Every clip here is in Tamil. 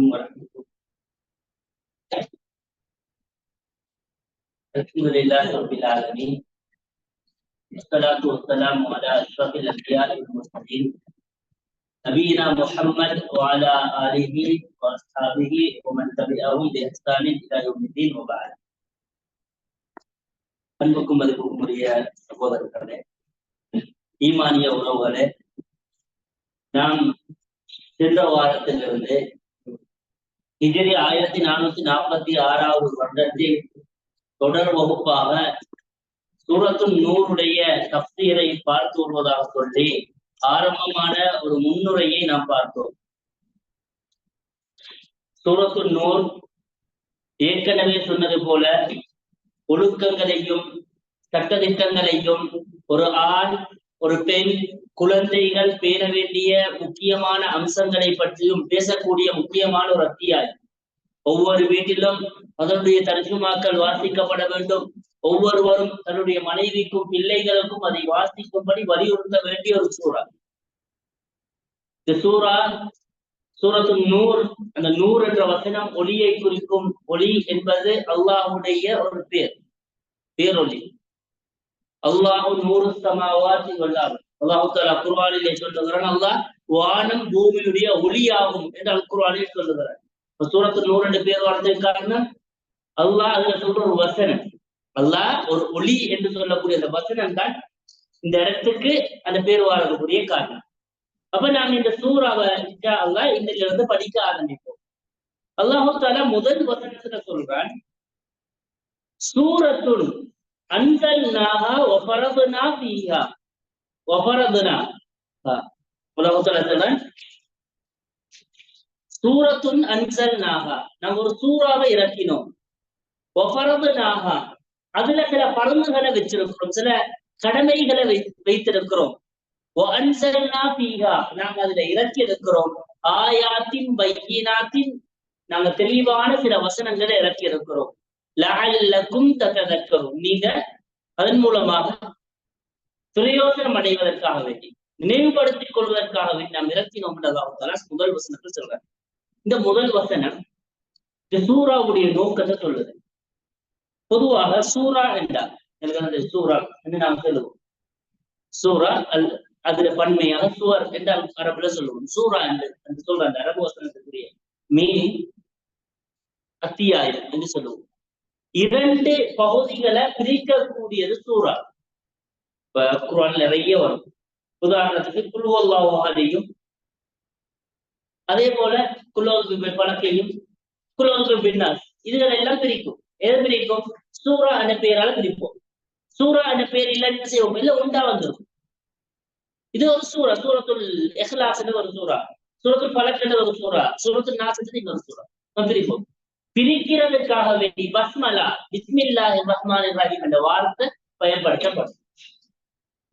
عليكم ورحمة الله الحمد لله رب العالمين والصلاة والسلام على أشرف الأنبياء والمرسلين نبينا محمد وعلى آله وأصحابه ومن تبعهم بإحسان إلى يوم الدين وبعد அன்புக்கும் மதிப்புக்கும் உரிய சகோதரர்களே ஈமானிய உறவுகளே நாம் சென்ற வாரத்திலிருந்து ஹிஜ்ரி ஆயிரத்தி நானூத்தி நாற்பத்தி ஆறாவது வருடத்தில் தொடர் வகுப்பாக சூரத்தும் நூறுடைய தப்சீரை பார்த்து வருவதாக சொல்லி ஆரம்பமான ஒரு முன்னுரையை நாம் பார்த்தோம். சூரத்து நூர் ஏற்கனவே சொன்னது போல ஒழுக்கங்களையும் சட்டதிட்டங்களையும் ஒரு ஆண் ஒரு பெண் குழந்தைகள் பேர வேண்டிய முக்கியமான அம்சங்களை பற்றியும் பேசக்கூடிய முக்கியமான ஒரு அத்தியாயம். ஒவ்வொரு வீட்டிலும் அதனுடைய தர்ஜுமாக்கள் வாசிக்கப்பட வேண்டும். ஒவ்வொருவரும் தன்னுடைய மனைவிக்கும் பிள்ளைகளுக்கும் அதை வாசிக்கும்படி வலியுறுத்த வேண்டிய ஒரு சூறா. இந்த சூறா சூரத்து நூர் அந்த நூர் என்ற வசனம் ஒளியை குறிக்கும் ஒளி என்பது அல்லாஹுடைய ஒரு பேர். பேரொளி அல்லாஹு நூறு சமாவாத்தி வல்லாஹ் அல்லாஹு தாலா குர்வானிலே சொல்லுகிறான் அல்லாஹ் வானம் பூமியுடைய ஒளியாகும் என்று அல் குர்வானில் சொல்லுகிறார் சூரத்து நூறு ரெண்டு பேர் வார்த்தைக்கு காரணம் அல்லாஹ் அதுல சொல்ற ஒரு வசனம் அல்லாஹ் ஒரு ஒளி என்று சொல்லக்கூடிய அந்த வசனம் தான் இந்த இடத்துக்கு அந்த பேர் வாழக்கூடிய காரணம். அப்ப நாங்க இந்த சூறாவை அல்லா இன்னைல இருந்து படிக்க ஆரம்பிப்போம். அல்லாஹு தாலா முதல் வசனத்துல சொல்றான் சூரத்துன் அன்சல் நாகா ஒபரதுனா பீஹா ஒபரதுனா சூரத்துன் அன்சல் நாகா நம்ம ஒரு சூறாவை இறக்கினோம். ஒபரது நாகா அதுல சில பரந்துகளை வச்சிருக்கிறோம். சில கடமைகளை வைத்திருக்கிறோம். நாங்க அதுல இறக்கி இருக்கிறோம் ஆயாத்தின் பையினாத்தின். நாங்க தெளிவான சில வசனங்களை இறக்கி இருக்கிறோம் லஅல்லக்கும் தத்ததக்கரும் நீங்க அதன் மூலமாக பிரயோஜனம் அடைவதற்காக வேண்டி நினைவுபடுத்திக் கொள்வதற்காக வேண்டி நாம் இறக்கினோம் முதல் வசனத்தை சொல்றாரு. இந்த முதல் வசனம் இந்த சூறாவுடைய நோக்கத்தை சொல்லுது. பொதுவாக சூரா என்றார் எனக்கு சூரா என்று நாம் சொல்லுவோம். சூரா அல் அதுல பன்மையாக சுவர் என்றால் அரபுல சொல்லுவோம். சூரா என்று என்று சொல்ற அந்த அரபு வசனத்துக்குரிய மீனிங் அத்தியாயம் என்று சொல்லுவோம். இரண்டு பகுதிகளை பிரிக்கக்கூடியது சூறா. இப்ப குரான் நிறைய வரும். உதாரணத்துக்கு குழுவல்லாவாதையும் அதே போல குலோது பழக்கையும் குலோது பின்னாஸ் இதுகளை எல்லாம் பிரிக்கும். எது பிரிக்கும்? சூரா என்ற பெயரால பிரிப்போம். சூரா என்ற பெயர் இல்ல என்ன செய்வோம்? இல்ல உண்டா வந்துடும் இது ஒரு சூறா. சூரத்துல் எஹ்லாஸ் ஒரு சூறா. சூரத்துல் பலக் ஒரு சூறா. சூரத்துல் நாசத்து இன்னொரு சூறா. பிரிப்போம். பிரிக்கிறதுக்காக வேண்டி பஸ்மலா பிஸ்மில்லா ரஹ்மான் ரஹீம் என்ற வார்த்தை பயன்படுத்தப்படும்.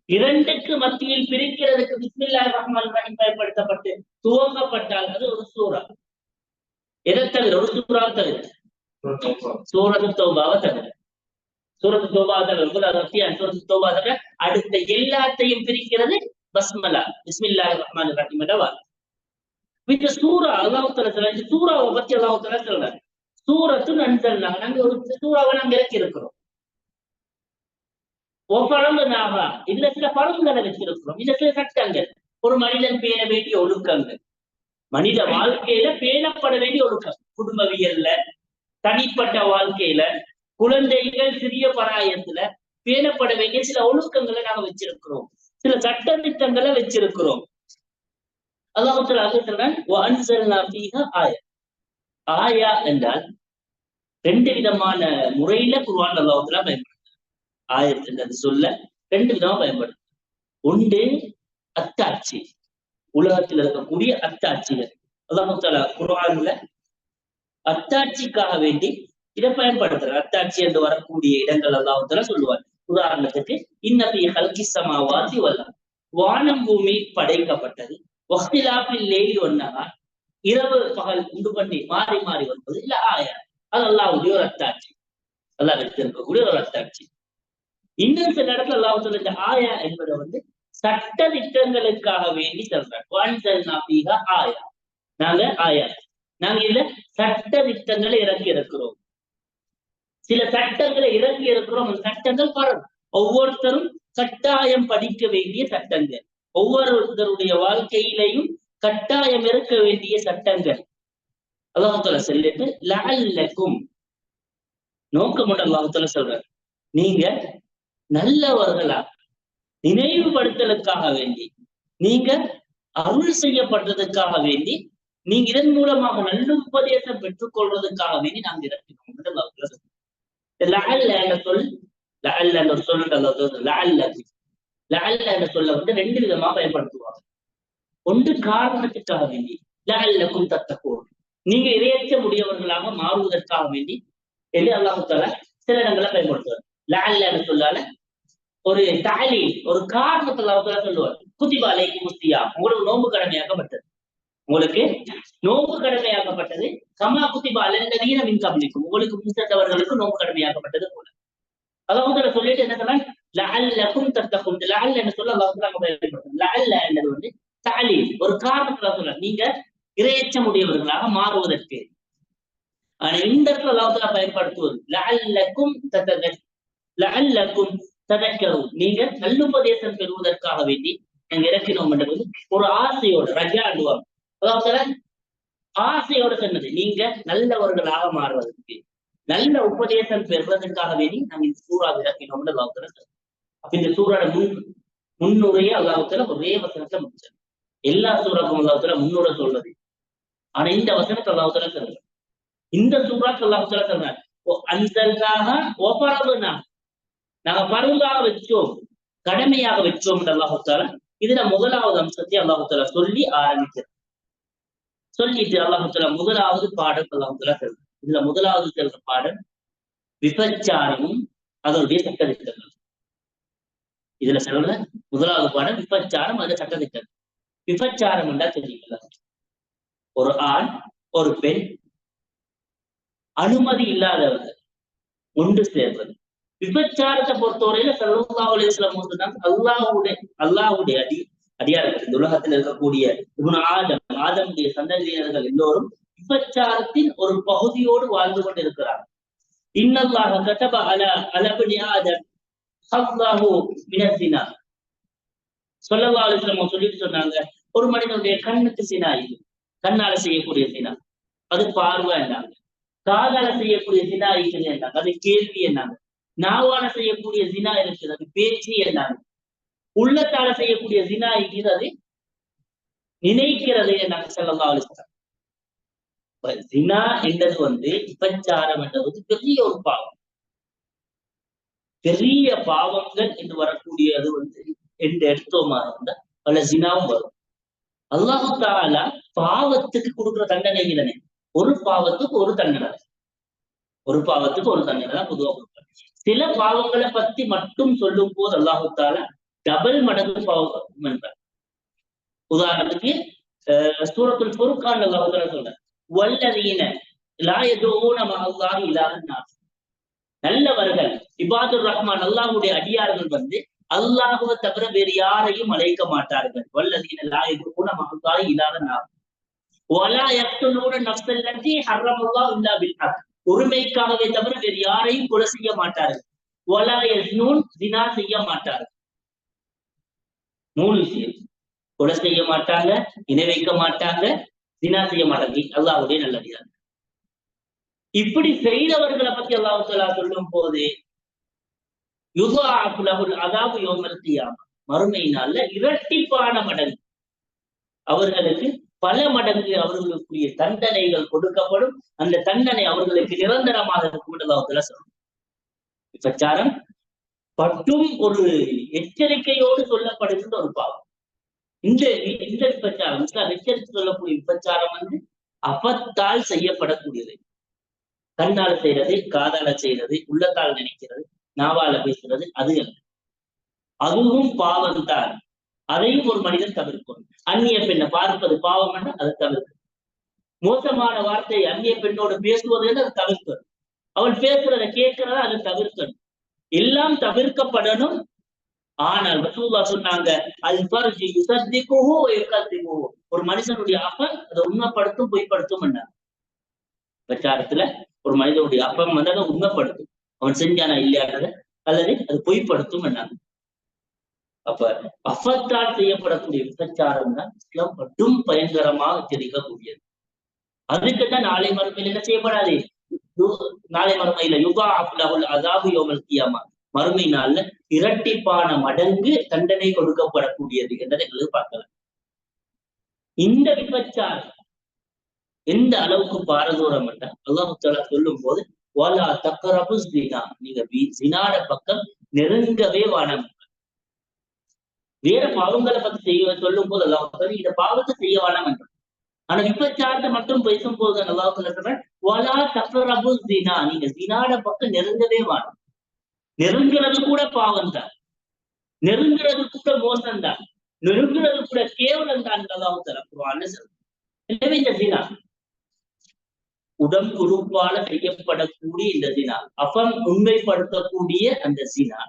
இரண்டுக்கு மத்தியில் பிரிக்கிறதுக்கு பிஸ்மில்லா ரஹ்மான் ரஹீம் பயன்படுத்தப்பட்டு துவங்கப்பட்டால் அது ஒரு சூறா. எதை தவிர? ஒரு சூறா தவிர. சூரத்து தௌபாவை தவிர. சூரத்து தௌபாவை தவிர சூரத்து தௌபா தவிர அடுத்த எல்லாத்தையும் பிரிக்கிறது பஸ்மலா பிஸ்மில்லா ரஹ்மான் ரஹீம் என்ற வார்த்தை. இந்த சூரா அல்லாஹால சொல்ல சூறாவை பத்தி அல்லாஹால சொல்றாரு. சூரத்து நன்சல்னாங்க நாங்க. ஒரு சூறாவை நாங்க இறக்கி இருக்கிறோம் ஒப்பழம்பு நாகா இதுல சில பழங்களை வச்சிருக்கிறோம். இதுல சில சட்டங்கள். ஒரு மனிதன் பேண வேண்டிய ஒழுக்கங்கள். மனித வாழ்க்கையில பேணப்பட வேண்டிய ஒழுக்கம். குடும்பவியல்ல தனிப்பட்ட வாழ்க்கையில குழந்தைகள் சிறிய பராயத்துல பேணப்பட வேண்டிய சில ஒழுக்கங்களை நாங்க வச்சிருக்கிறோம். சில சட்ட திட்டங்களை வச்சிருக்கிறோம். அல்லாஹ் ஆயா. ஆயா என்றால் ரெண்டு விதமான முறையில குருவான் அல்லாஹத்துல பயன்படுத்த ஆயத்து சொல்ல ரெண்டு விதமா பயன்படுத்த ஒன்று அத்தாட்சி. உலகத்தில் இருக்கக்கூடிய அத்தாட்சிகள். அல்லாஹால குருவான்ல அத்தாட்சிக்காக வேண்டி இதை பயன்படுத்துற அத்தாட்சி என்று வரக்கூடிய இடங்கள் அல்லாஹால சொல்லுவார். உதாரணத்துக்கு இன்னபி கல்கி சமாவாசி வல்லாம் வானம் பூமி படைக்கப்பட்டது. ஒஹ்திலாப்பில் லேலி ஒன்னகா இரவு பகல் உண்டு பண்ணி மாறி மாறி வருவது இல்ல ஆயா. அது அல்லாவுடைய ஒரு அத்தாட்சி. அல்லாஹ் வைத்திருக்கக்கூடிய ஒரு அத்தாட்சி. இன்னும் சில இடத்துல அல்லாஹ் சொல்ல இந்த ஆயா என்பதை வந்து சட்ட திட்டங்களுக்காக வேண்டி சொல்றாங்க ஆயா. நாங்க ஆயா. நாங்க இதுல சட்ட திட்டங்களை இறக்கி இருக்கிறோம். சில சட்டங்களை இறக்கி இருக்கிறோம். அந்த சட்டங்கள் பரவும். ஒவ்வொருத்தரும் கட்டாயம் படிக்க வேண்டிய சட்டங்கள். ஒவ்வொருத்தருடைய வாழ்க்கையிலையும் கட்டாயம் இருக்க வேண்டிய சட்டங்கள். அல்லாஹால சொல்லிட்டு லஅல்லக்கும். நோக்கம் அல்லாஹால சொல்றார். நீங்க நல்லவர்களா நினைவுபடுத்தலுக்காக வேண்டி நீங்க அருள் செய்யப்பட்டதுக்காக வேண்டி நீங்க இதன் மூலமாக நல்ல உபதேசம் பெற்றுக்கொள்வதற்காக வேண்டி நாங்க இறக்கிறோம் லஅல்ல சொல் லஅல்ல சொல் சொல்ல வந்து ரெண்டு விதமா பயன்படுத்துவாங்க. ஒன்று காரணத்துக்காக வேண்டி லஅல்லக்கும் தத்தக்கோன் நீங்க இரையற்ற முடியவர்களாக மாறுவதற்காக வேண்டி என்று அல்லாஹால சில இடங்களை பயன்படுத்துவார். லகல்ல சொல்லால ஒரு தாலி ஒரு காரணத்தை அல்லாஹால சொல்லுவார். குதிபாலைக்கு முஸ்தியா உங்களுக்கு நோன்பு கடமையாக்கப்பட்டது. உங்களுக்கு நோன்பு கடமையாக்கப்பட்டது. கமா குத்திபா அல்லதீன மின் கபலிக்கும். உங்களுக்கு முன்சந்தவர்களுக்கு நோம்பு கடமையாக்கப்பட்டது போல. அல்லாஹ் சொல்லிட்டு என்ன சொன்னா லஅல்லக்கும் தத்தகும் லஅல்ல என்ன சொல்ல அல்லாஹ் பயன்படுத்தும் லஅல்ல என்னது வந்து தாலீல் ஒரு காரணத்துல சொல்ல நீங்க இரையச்சம் உடையவர்களாக மாறுவதற்கு. ஆனா இந்த இடத்துல அல்லாஹால பயன்படுத்துவது லஅல்லக்கும் தத்தக லஅல்லக்கும் ததக்கரும் நீங்க நல்லுபதேசம் பெறுவதற்காக வேண்டி நாங்க இறக்கினோம் என்றது ஒரு ஆசையோட ரஜா அனுபவம். அதாவது ஆசையோட சொன்னது நீங்க நல்லவர்களாக மாறுவதற்கு நல்ல உபதேசம் பெறுவதற்காக வேண்டி நாங்க இந்த சூறா இறக்கினோம்னு அல்லாஹால அப்ப இந்த சூறாட முன் முன்னுரையே அல்லாஹால ஒரே வசனத்தை முடிச்சது எல்லா சூறாக்கும் அல்லாஹால முன்னுரை சொல்றது. ஆனா இந்த வசனத்தை அல்லாஹால சொல்றாரு இந்த சூறாக்கு அல்லாஹால சொல்றாரு அந்தற்காக ஒப்பரவுனா நாங்க பருவதாக வச்சோம் கடமையாக வச்சோம் அல்லாஹால இதுல முதலாவது அம்சத்தை அல்லாஹால சொல்லி ஆரம்பிக்கிறார். சொல்லிட்டு அல்லாஹால முதலாவது பாடம் அல்லாஹால சொல்ற இதுல முதலாவது செல்ற பாடம் விபச்சாரமும் அதனுடைய சட்டத்திட்டங்கள் இதுல சொல்ற முதலாவது பாடம் விபச்சாரம் அது சட்டத்திட்டம் விபச்சாரம் என்றா தெரியுங்களா ஒரு ஆண் ஒரு பெண் அனுமதி இல்லாதவர்கள் ஒன்று சேர்வது விபச்சாரத்தை பொறுத்தவரையில சல்லாஹ் சொன்னாங்க அல்லாஹுடைய அல்லாஹுடைய அடி அடியார்கள். இந்த உலகத்தில் இருக்கக்கூடிய ஆதம் ஆதமுடைய சந்ததியினர்கள் எல்லோரும் விபச்சாரத்தின் ஒரு பகுதியோடு வாழ்ந்து கொண்டிருக்கிறார் இன்னல்லாக கட்டப அல அலபடி ஆதம் சல்லாஹு மினசினா சொல்லல்லா அலிஸ்லாம் சொல்லிட்டு சொன்னாங்க ஒரு மனிதனுடைய கண்ணுக்கு சினா இது. கண்ணால செய்யக்கூடிய சினா. அது பார்வை என்னாங்க காதால செய்யக்கூடிய சினா இருக்குது என்னாங்க அது கேள்வி என்னாங்க நாவால செய்யக்கூடிய சினா இருக்குது அது பேச்சு என்னாங்க உள்ளத்தால செய்யக்கூடிய சினா இருக்குது அது நினைக்கிறது என்னாங்க சொல்லல்லா அலிஸ்லாம் ஜினா என்றது வந்து விபச்சாரம் என்றது பெரிய ஒரு பாவம். பெரிய பாவங்கள் என்று வரக்கூடியது வந்து என்று எடுத்தோமா இருந்தால் பல ஜினாவும் வரும். அல்லாஹு தாலா பாவத்துக்கு கொடுக்குற தண்டனை தானே ஒரு பாவத்துக்கு ஒரு தண்டனை. ஒரு பாவத்துக்கு ஒரு தண்டனை தான் பொதுவாக கொடுப்பாங்க. சில பாவங்களை பத்தி மட்டும் சொல்லும் போது அல்லாஹு தாலா டபுள் மடங்கு பாவம் என்பார் உதாரணத்துக்கு சூரத்துல் பொருட்கான் அல்லாஹு தாலா சொல்றேன் வல்லதீன லாயதோன மகல்லாஹ் இலாஹன் நல்லவர்கள் இபாதுர் ரஹ்மான் அல்லாஹுடைய அடியார்கள் வந்து அல்லாஹுவ தவிர வேறு யாரையும் அழைக்க மாட்டார்கள். வல்லதீன மகத்தாய் மகல்லாஹ் இலாஹன் வலா யக்துலூன நஃப்ஸல் லத்தி ஹர்ரமல்லாஹ் இல்லா பில் உரிமைக்காகவே தவிர வேறு யாரையும் கொலை செய்ய மாட்டார்கள். வலா யஸ்னூன் தினா செய்ய மாட்டார்கள். மூணு விஷயம். கொலை செய்ய மாட்டாங்க இணை வைக்க மாட்டாங்க தினா செய்ய மாட்டாங்க. அல்லாஹுடைய நல்லடியார் இப்படி செய்தவர்களை பத்தி அல்லாஹு சொல்லும் போது யுகாபுலகுல் அதாவது யோமர்த்தியாம மறுமை நாள்ல இரட்டிப்பான மடங்கு. அவர்களுக்கு பல மடங்கு அவர்களுக்குரிய தண்டனைகள் கொடுக்கப்படும். அந்த தண்டனை அவர்களுக்கு நிரந்தரமாக இருக்கும் என்று சொல்லும் விபச்சாரம் பட்டும் ஒரு எச்சரிக்கையோடு சொல்லப்படுகின்ற ஒரு பாவம். இந்த இந்த விபச்சாரம் எச்சரித்து சொல்லக்கூடிய விபச்சாரம் வந்து அப்பத்தால் செய்யப்படக்கூடியது. கண்ணால் செய்யறது காதால செய்யறது உள்ளத்தால் நினைக்கிறது. நாவால பேசுறது அது அல்ல. அதுவும் பாவம் தான். அதையும் ஒரு மனிதன் தவிர்க்கணும் அந்நிய பெண்ணை பார்ப்பது பாவம் என்று அதை தவிர்க்கணும் மோசமான வார்த்தை அந்நிய பெண்ணோடு பேசுவது என்று அதை தவிர்க்கணும் அவள் பேசுறத கேட்கிறத அதை தவிர்க்கணும் எல்லாம் தவிர்க்கப்படணும். ஆனால் ரசூல்லா சொன்னாங்க அது பரிஜி யுசத்திக்குவோ எக்கத்திக்குவோ ஒரு மனுஷனுடைய அப்பம் அதை உண்மைப்படுத்தும் பொய்ப்படுத்தும் என்றாங்க பிரச்சாரத்துல ஒரு மனிதனுடைய அப்பம் வந்து அதை உண்மைப்படுத்தும். அவன் செஞ்சானா இல்லையானத அல்லது அது பொய்ப்படுத்தும் என்னாங்க அப்ப அஃபத்தால் செய்யப்படக்கூடிய விபச்சாரம் தான் இஸ்லாம் மட்டும் பயங்கரமாக எச்சரிக்கக்கூடியது அதுக்குதான் நாளை மறுமையில் என்ன செய்யப்படாது? நாளை மறுமையில யுகா அப்லகுல் அதாபு யோமல் கியாமா. மறுமை நாள்ல இரட்டிப்பான மடங்கு தண்டனை கொடுக்கப்படக்கூடியது என்றதை எங்களுக்கு பார்க்கலாம் இந்த விபச்சாரம் எந்த அளவுக்கு பாரதூரம் என்றால் அல்லாஹு சொல்லும் போது வாலா தக்கரபு ஜினா நீங்க ஜினாட பக்கம் நெருங்கவே வானம் வேற பாவங்களை பத்தி செய்ய சொல்லும் போது அல்லாஹ் இந்த பாவத்தை செய்ய வேணாம் என்றான் ஆனா விபச்சாரத்தை மட்டும் பேசும் போது அல்லாஹ் சொல்றேன்? வாலா தக்கரபு ஜினா நீங்க ஜினாட பக்கம் நெருங்கவே வேணாம் நெருங்குறது கூட பாவம் தான். நெருங்குறது கூட மோசம் தான். நெருங்குறது கூட கேவலம் தான் அல்லாஹ் தாலா குர்ஆன்ல எனவே இந்த ஜினா உடம்பு உறுப்பால செய்யப்படக்கூடிய இந்த ஜினா. அஃபம் உண்மைப்படுத்தக்கூடிய அந்த ஜினா.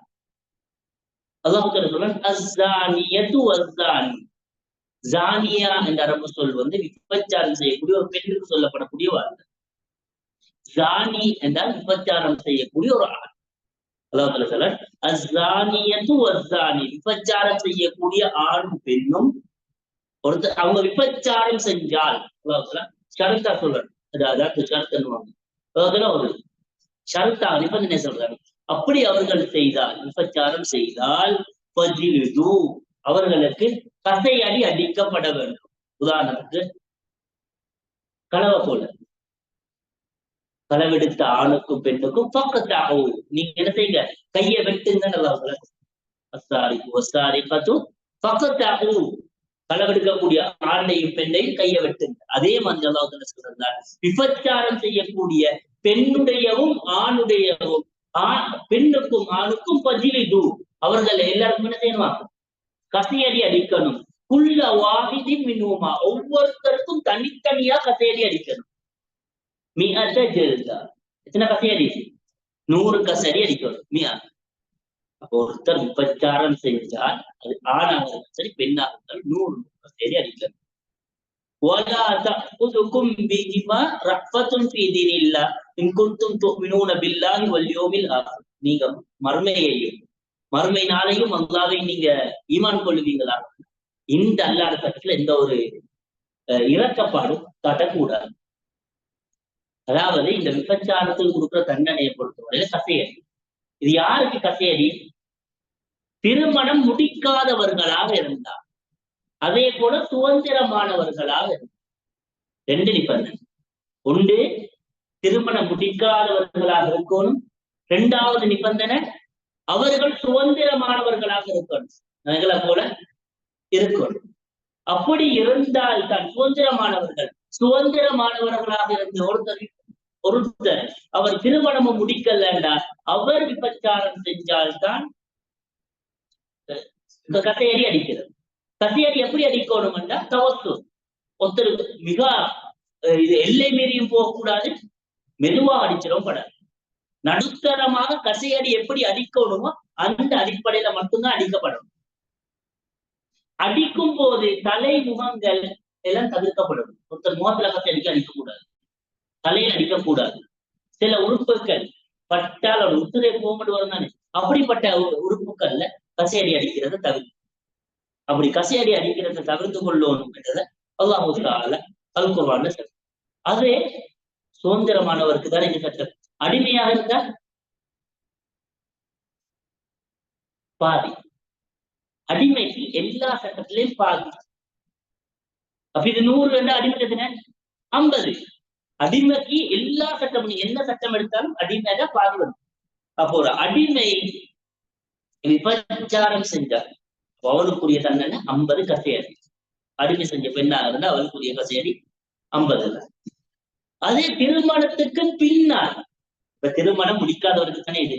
ஜானியா என்ற அரபு சொல் வந்து விபச்சாரம் செய்யக்கூடிய ஒரு பெண்ணுக்கு சொல்லப்படக்கூடிய வார்த்தை. ஜானி என்றால் விபச்சாரம் செய்யக்கூடிய ஒரு ஆண். அல்லாஹ் சொல்ல சொல்றார் அஸ்ஸானியத்து விபச்சாரம் செய்யக்கூடிய ஆணும் பெண்ணும் ஒருத்தர் அவங்க விபச்சாரம் செஞ்சால் அல்லாஹ் தஆலா ஷரத்தா அது அதாவது ஷரத்துன்னுவாங்க அதாவது ஒரு ஷரத்தா நிபந்தனை சொல்றாங்க அப்படி அவர்கள் செய்தால் விபச்சாரம் செய்தால் ஃபஜிலிது அவர்களுக்கு கசையடி அடிக்கப்பட வேண்டும். உதாரணத்துக்கு களவை போல. களவெடுத்த ஆணுக்கும் பெண்ணுக்கும் பக்கத்தாகவும் நீங்க என்ன செய்யுங்க? கையை வெட்டுங்க நல்லா அசாரி ஒசாரி பத்து பக்கத்தாகவும் களவெடுக்கக்கூடிய ஆண்டையும் பெண்ணையும் கையை வெட்டுங்க. அதே மாதிரி அல்லாஹ் சொல்றார்? விபச்சாரம் செய்யக்கூடிய பெண்ணுடையவும் ஆணுடையவும் ஆண் பெண்ணுக்கும் ஆணுக்கும் பதிலிது அவர்கள் எல்லாருக்கும் என்ன செய்யணும்? கசையடி அடிக்கணும். குள்ள வாகிதி மின்னுமா ஒவ்வொருத்தருக்கும் தனித்தனியா கசையடி அடிக்கணும். மிக எத்தனை கசையடி? நூறு கசடி அடிக்கணும். மியா அப்போ ஒருத்தர் விபச்சாரம் செஞ்சால் அது ஆணாக சரி பெண்ணாக இருந்தாலும் நூறு சரி அறிக்கணும் நீங்க மர்மையையும் மறுமை நாளையும் அல்லாவை நீங்க ஈமான் கொள்ளுவீங்களா? இந்த அல்லாத பட்சத்துல எந்த ஒரு இறக்கப்பாடும் காட்டக்கூடாது. அதாவது இந்த விபச்சாரத்தில் கொடுக்குற தண்டனையை பொறுத்தவரையில கசையடி இது யாருக்கு கசேரி திருமணம் முடிக்காதவர்களாக இருந்தார். அதே போல சுதந்திரமானவர்களாக இருந்தார். ரெண்டு நிபந்தனை ஒன்று திருமணம் முடிக்காதவர்களாக இருக்கணும். இரண்டாவது நிபந்தனை அவர்கள் சுதந்திரமானவர்களாக இருக்கணும். எங்களை போல இருக்கணும். அப்படி இருந்தால் தான் சுதந்திரமானவர்கள் சுதந்திரமானவர்களாக இருந்த ஒருத்தர் ஒருத்தர் அவர் திருமணமும் முடிக்கலண்டா அவர் விபச்சாரம் செஞ்சால்தான் இந்த கசையடி அடிக்கிறது. கசையடி எப்படி அடிக்கணும்னா தவசு. ஒருத்தர் மிக இது எல்லை மீறியும் போகக்கூடாது. மெதுவா அடிச்சிடும் படாது. நடுத்தரமாக கசையடி எப்படி அடிக்கணுமோ அந்த அடிப்படையில மட்டும்தான் அடிக்கப்படும். அடிக்கும் போது தலை முகங்கள் எல்லாம் தவிர்க்கப்படும். ஒருத்தர் முகத்துல கசை அடிக்க அடிக்கக்கூடாது. தலையில் அடிக்கக்கூடாது. சில உறுப்புகள் பட்டால் அவர் உத்துரை போகும்போது வரும் தானே? அப்படிப்பட்ட உறுப்புகள்ல கசையடி அடிக்கிறத தவிர்த்து. அப்படி கசையடி அடிக்கிறத தவிர்த்து கொள்ளணும் என்றதை அல்லாஹு சட்டம் அல் அதே சுதந்திரமானவருக்கு தான் இந்த சட்டம் அடிமையாக இருந்தா பாதி. அடிமைக்கு எல்லா சட்டத்திலையும் பாதி. அப்ப இது நூறு ரெண்டு அடிமை எத்தனை? ஐம்பது. அடிமைக்கு எல்லா சட்டமும் என்ன சட்டம் எடுத்தாலும் அடிமையாக பார்க்கணும் அப்போ ஒரு அடிமை விபச்சாரம் செஞ்சார். அவனுக்குரிய தண்டனை ஐம்பது கசையடி அடிமை செஞ்ச பெண்ணாக இருந்தா அவனுக்குரிய கசையடி ஐம்பது. அதே திருமணத்துக்கு பின்னால் இப்ப திருமணம் முடிக்காதவருக்கு தானே இது?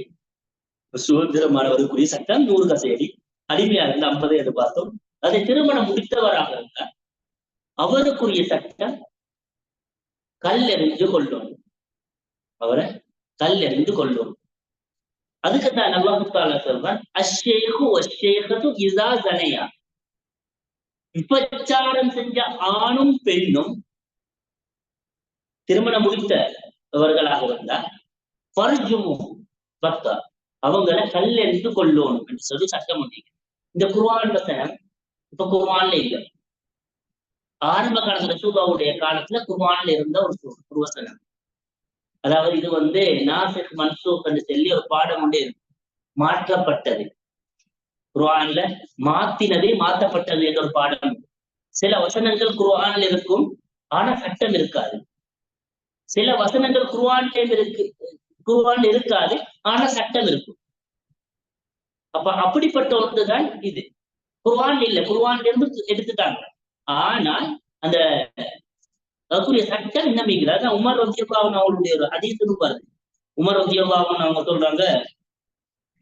இப்ப சுதந்திரமானவருக்குரிய சட்டம் நூறு கசையடி அடிமையா இருந்தா ஐம்பது என்று பார்த்தோம் அதே திருமணம் முடித்தவராக இருந்தால் அவருக்குரிய சட்டம் கல்லெறிஞ்சு கொள்ளும் அவரை கல்லெறிந்து கொள்ளும் அதுக்குத்தான் அல்லாஹு தாலா சொல்றான் அஷேகு அஷேகத்து இதா ஜனையா விபச்சாரம் செஞ்ச ஆணும் பெண்ணும் திருமணம் முடித்த இவர்களாக இருந்தால் பர்ஜுமு பக்தா. அவங்களை கல்லெறிந்து கொள்ளணும் என்று சொல்லி சட்டம் ஒன்று இந்த குர்ஆன் வசனம் இப்ப குர்ஆன்ல இல்ல. ஆரம்ப காலத்துல சூபாவுடைய காலத்துல குர்ஆன்ல இருந்த ஒரு குருவசனம் அதாவது இது வந்து நாசிக் மன்சூக் என்று சொல்லி ஒரு பாடம் கொண்டே இருக்கு. மாற்றப்பட்டது. குர்ஆன்ல மாத்தினது மாற்றப்பட்டது என்ற ஒரு பாடம் சில வசனங்கள் குர்ஆன்ல இருக்கும் ஆனா சட்டம் இருக்காது. சில வசனங்கள் குர்ஆன்ல இருக்கு குர்ஆன் இருக்காது ஆனா சட்டம் இருக்கும். அப்ப அப்படிப்பட்ட ஒன்றுதான் இது. குர்ஆன் இல்ல குர்ஆன்ல இருந்து எடுத்துட்டாங்க. ஆனால் அந்த அதுக்குரிய சட்டம் இன்னும் அதான் உமர் ரத்தியல்லாஹு அவங்களுடைய ஒரு ஹதீஸ்னு வருது உமர் ரத்தியல்லாஹு அவங்க சொல்றாங்க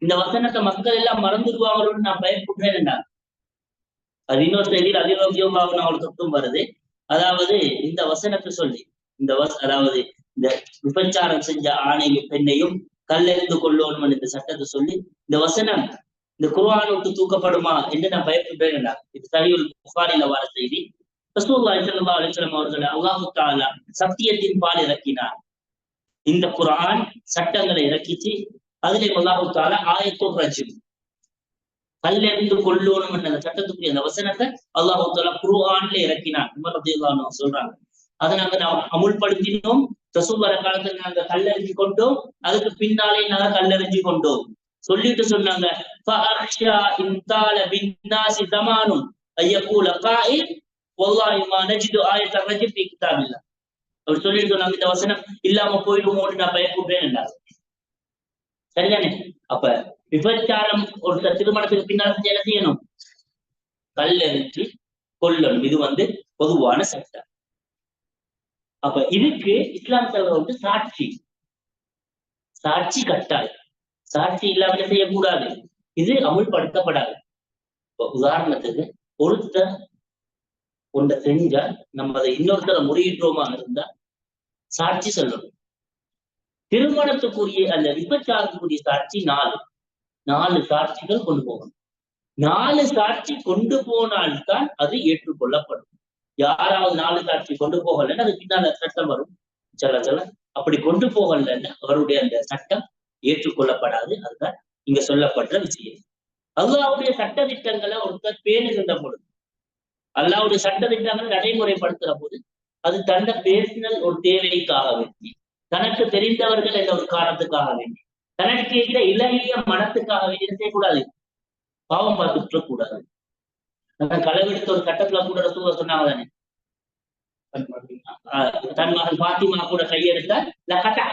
இந்த வசனத்தை மக்கள் எல்லாம் மறந்துடுவாங்களோன்னு நான் பயப்படுறேன் அது இன்னொரு செய்தியில் அதிரோக்கியமாக அவங்களுக்கு தொட்டும் வருது. அதாவது இந்த வசனத்தை சொல்லி இந்த வச அதாவது இந்த விபச்சாரம் செஞ்ச ஆணையும் பெண்ணையும் கல்லெறிந்து கொள்ளணும் இந்த சட்டத்தை சொல்லி இந்த வசனம் இந்த குர்ஆன் விட்டு தூக்கப்படுமா என்று நான் பயப்படுறேன்டா இது சரியுல் புகாரில வர செய்தி. ரசூலுல்லாஹி ஸல்லல்லாஹு அலைஹி அவர்கள் சத்தியத்தின் பால் இறக்கினார். இந்த குரான் சட்டங்களை இறக்கிச்சு. அதிலே அல்லாஹ் தஆலா ஆயத்துர் ரஜிம் கல்லெறிந்து கொள்ளணும் என்ற அந்த சட்டத்துக்குரிய அந்த வசனத்தை அல்லாஹ் தஆலா குர்ஆன்ல இறக்கினான் உமர் சொல்றாங்க. அதை நாங்க நாம் அமுல்படுத்தினோம். ரசூல் வர காலத்துல நாங்க கல்லறிஞ்சு கொண்டோம். அதுக்கு பின்னாலே நாங்க கல்லறிஞ்சு கொண்டோம். சொல்லிட்டு சொன்னாங்க. தமானும் ஐயக்கூல காயில் ஒல்லாயுமா நஜிது ஆயத்த ரஜிபி கிதாபில்லா. அவர் சொல்லிட்டு சொன்னாங்க இந்த இல்லாம போயிடுவோம்னு நான் பயப்படுறேன் சரிதானே? அப்ப விபச்சாரம் ஒரு திருமணத்துக்கு பின்னால் என்ன செய்யணும்? கல்லெறிஞ்சு கொல்லணும். இது வந்து பொதுவான சட்டம். அப்ப இதுக்கு இஸ்லாம் தலைவர் வந்து சாட்சி. சாட்சி கட்டாயம். சாட்சி இல்லாம செய்யக்கூடாது. இது அமுல்படுத்தப்படாது. உதாரணத்துக்கு ஒருத்தர் ஒன்றை செஞ்சா நம்ம அதை இன்னொருத்தரை முறையிட்டோமா இருந்தா சாட்சி சொல்லணும். திருமணத்துக்குரிய அந்த விபச்சாரத்துக்குரிய சாட்சி நாலு. நாலு சாட்சிகள் கொண்டு போகணும். நாலு சாட்சி கொண்டு போனால்தான் அது ஏற்றுக்கொள்ளப்படும். யாராவது நாலு சாட்சி கொண்டு போகலன்னா அது பின்னால சட்டம் வரும். சில சில அப்படி கொண்டு போகலன்னா அவருடைய அந்த சட்டம் ஏற்றுக்கொள்ளப்படாது. அதுதான் இங்க சொல்லப்படுற விஷயம். அல்லாவுடைய சட்ட திட்டங்களை ஒருத்தர் பேணுகின்ற பொழுது அல்லாவுடைய சட்ட திட்டங்களை நடைமுறைப்படுத்துற போது அது தன்னை பேசினல் ஒரு தேவைக்காக வேண்டி தனக்கு தெரிந்தவர்கள் என்ற ஒரு காரணத்துக்காக வேண்டி தனக்கு இருக்கிற இலகிய மனத்துக்காக வேண்டி செய்யக்கூடாது? பாவம் பார்த்துட்டு கூடாது களவெடுத்த ஒரு கட்டத்துல கூட சூழ சொன்னாங்க தானே? தன் மகன் பாத்திமா கூட கையெடுத்தா லகட்டா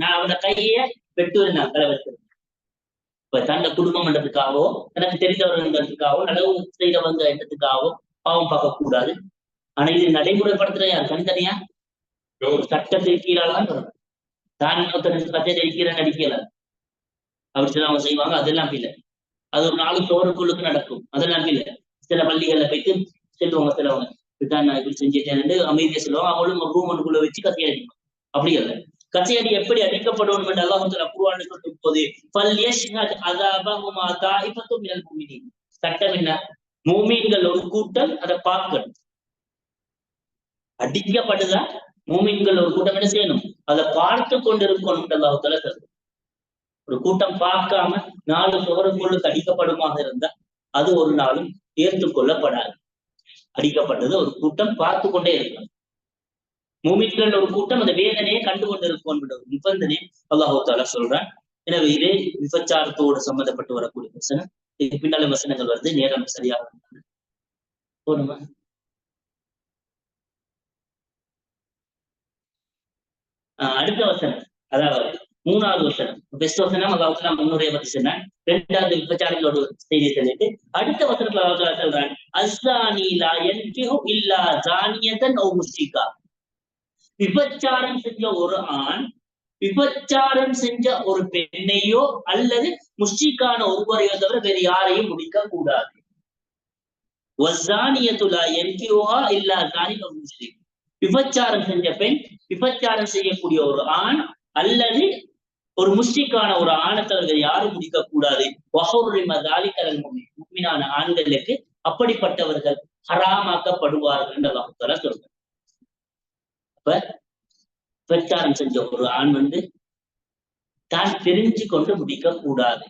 நான் அவனோட கையை வெட்டுவேன் நான் களவெடுத்து இப்ப தன்னை குடும்பம் என்றதுக்காகவோ தனக்கு தெரிந்தவர்கள்ன்றதுக்காகவோ நலவு செய்தவங்க என்றதுக்காகவோ பாவம் பார்க்க கூடாது ஆனா இது நடைமுறைப்படுத்துற யார்? தனித்தனியா? ஒரு சட்டத்தை கீழாலாம் தான் ஒருத்தர் கச்சேரி அடிக்கிறேன்னு அடிக்கல அப்படி சில அவங்க செய்வாங்க அதெல்லாம் இல்லை. அது ஒரு நாலு சோறுக்குள்ளுக்கு நடக்கும். அதெல்லாம் இல்லை. சில பள்ளிகள்ல போயிட்டு செல்லுவாங்க சிலவங்க. இதுதான் நான் இப்படி செஞ்சுட்டேன்னு அமைதியா சொல்லுவாங்க. அவங்களும் ரூம் ஒன்றுக்குள்ள வச்சு கச்சேரி அடிப்பாங்க. அப்படி இல்லை கச்சேரி எப்படி அடிக்கப்படும் என்று அல்லாஹ் குருவான் சொல்லும் போது யஷ்ஹத் மினல் முஃமினீன். சட்டம் என்ன? மூமீன்கள் ஒரு கூட்டம் அதை பார்க்கணும். அடிக்கப்படுதா? மூமீன்கள் ஒரு கூட்டம் என்ன செய்யணும்? அதை பார்த்து கொண்டிருக்கணும் அல்லாஹ் தஆலா சொல்றார் ஒரு கூட்டம் பார்க்காம நாலு சுவருக்குள்ளுக்கு அடிக்கப்படுமாக இருந்தா அது ஒரு நாளும் ஏற்றுக்கொள்ளப்படாது. அடிக்கப்பட்டது ஒரு கூட்டம் பார்த்து கொண்டே இருக்கணும். மூமின்கள் ஒரு கூட்டம் அந்த வேதனையை கண்டு கொண்டிருக்கும் நிபந்தனை அல்லாஹு சொல்றேன் சொல்றான். எனவே இது விபச்சாரத்தோடு சம்பந்தப்பட்டு வரக்கூடிய வசனம் இதுக்கு பின்னால வசனங்கள் வருது. நேரம் சரியாக போதுமா? ஆஹ் அடுத்த வசனம். அதாவது மூணாவது வசனம். பெஸ்ட் வசனம் அல்லாஹ் முன்னுரையை பத்தி சொன்னேன். ரெண்டாவது விபச்சாரங்களோட செய்தி சொல்லிட்டு அடுத்த வசனத்துல அல்லாவுக்கு சொல்றான். அஸ்ஸானி லா யன்கிஹு இல்லா ஜானியதன் ஓ முஸ்டிகா விபச்சாரம் செஞ்ச ஒரு ஆண் விபச்சாரம் செஞ்ச ஒரு பெண்ணையோ அல்லது முஷ்டிக்கான ஒருவரையோ தவிர வேறு யாரையும் முடிக்க கூடாது. விபச்சாரம் செஞ்ச பெண் விபச்சாரம் செய்யக்கூடிய ஒரு ஆண் அல்லது ஒரு முஷ்டிக்கான ஒரு ஆணை யாரும் முடிக்க கூடாது. ஆண்களுக்கு அப்படிப்பட்டவர்கள் ஹராமாக்கப்படுவார்கள் என்று அல்லாஹ் சொல்றாங்க அப்ப பிரச்சாரம் செஞ்ச ஒரு ஆண் வந்து தான் தெரிஞ்சு கொண்டு முடிக்க கூடாது.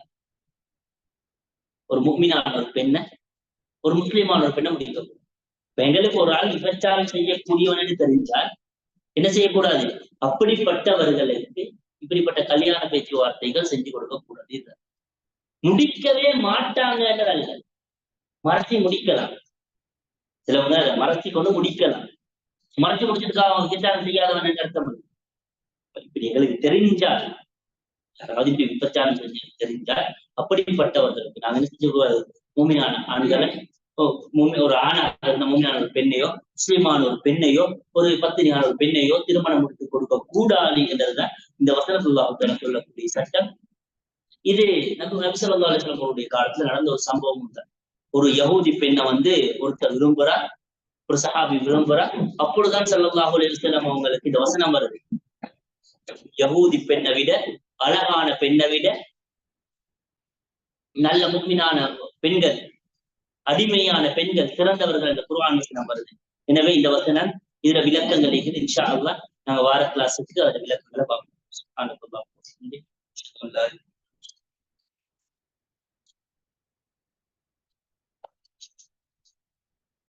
ஒரு முக்மீனான ஒரு பெண்ணை ஒரு முஸ்லீமான ஒரு பெண்ணை முடிக்க கூடாது. இப்ப எங்களுக்கு ஒரு ஆள் விபச்சாரம் செய்யக்கூடியவனு தெரிஞ்சால் என்ன செய்யக்கூடாது? அப்படிப்பட்டவர்களுக்கு இப்படிப்பட்ட கல்யாண பேச்சுவார்த்தைகள் செஞ்சு கொடுக்க கூடாது முடிக்கவே மாட்டாங்கன்றதல்ல மறைச்சி முடிக்கலாம். சிலவங்க அதை மறைச்சி கொண்டு முடிக்கலாம். மறைச்சு முடிச்சதுக்காக அவங்க விபச்சாரம் செய்யாதவன் அர்த்தம் இப்படி எங்களுக்கு தெரிஞ்சால் யாராவது இப்படி விபச்சாரம் செஞ்சு தெரிஞ்சால் அப்படிப்பட்டவர்களுக்கு நாங்க என்ன செஞ்சு மூமியான ஆண்களை ஒரு ஆணா இருந்த மூமியான ஒரு பெண்ணையோ முஸ்லிமான ஒரு பெண்ணையோ ஒரு பத்தினியான ஒரு பெண்ணையோ திருமணம் முடித்து கொடுக்க கூடாது என்றதுதான் இந்த வசனத்துல்லாஹுத்தன சொல்லக்கூடிய சட்டம். இது நபி நபி ஸல்லல்லாஹு அவருடைய காலத்துல நடந்த ஒரு சம்பவம் தான். ஒரு யகூதி பெண்ணை வந்து ஒருத்தர் விரும்புறா ஒரு சஹாபி விரும்புறா. அப்பொழுதுதான் ஸல்லல்லாஹு அலைஹி அவங்களுக்கு இந்த வசனம் வருது. யகூதி பெண்ணை விட அழகான பெண்ணை விட நல்ல முக்மினான பெண்கள் அடிமையான பெண்கள் சிறந்தவர்கள் இந்த குர்ஆன் வசனம் வருது. எனவே இந்த வசனம் இதுல விளக்கங்கள் இருக்குது இன்ஷா அல்லா நாங்க வார கிளாஸுக்கு அதோட விளக்கங்களை பார்ப்போம்.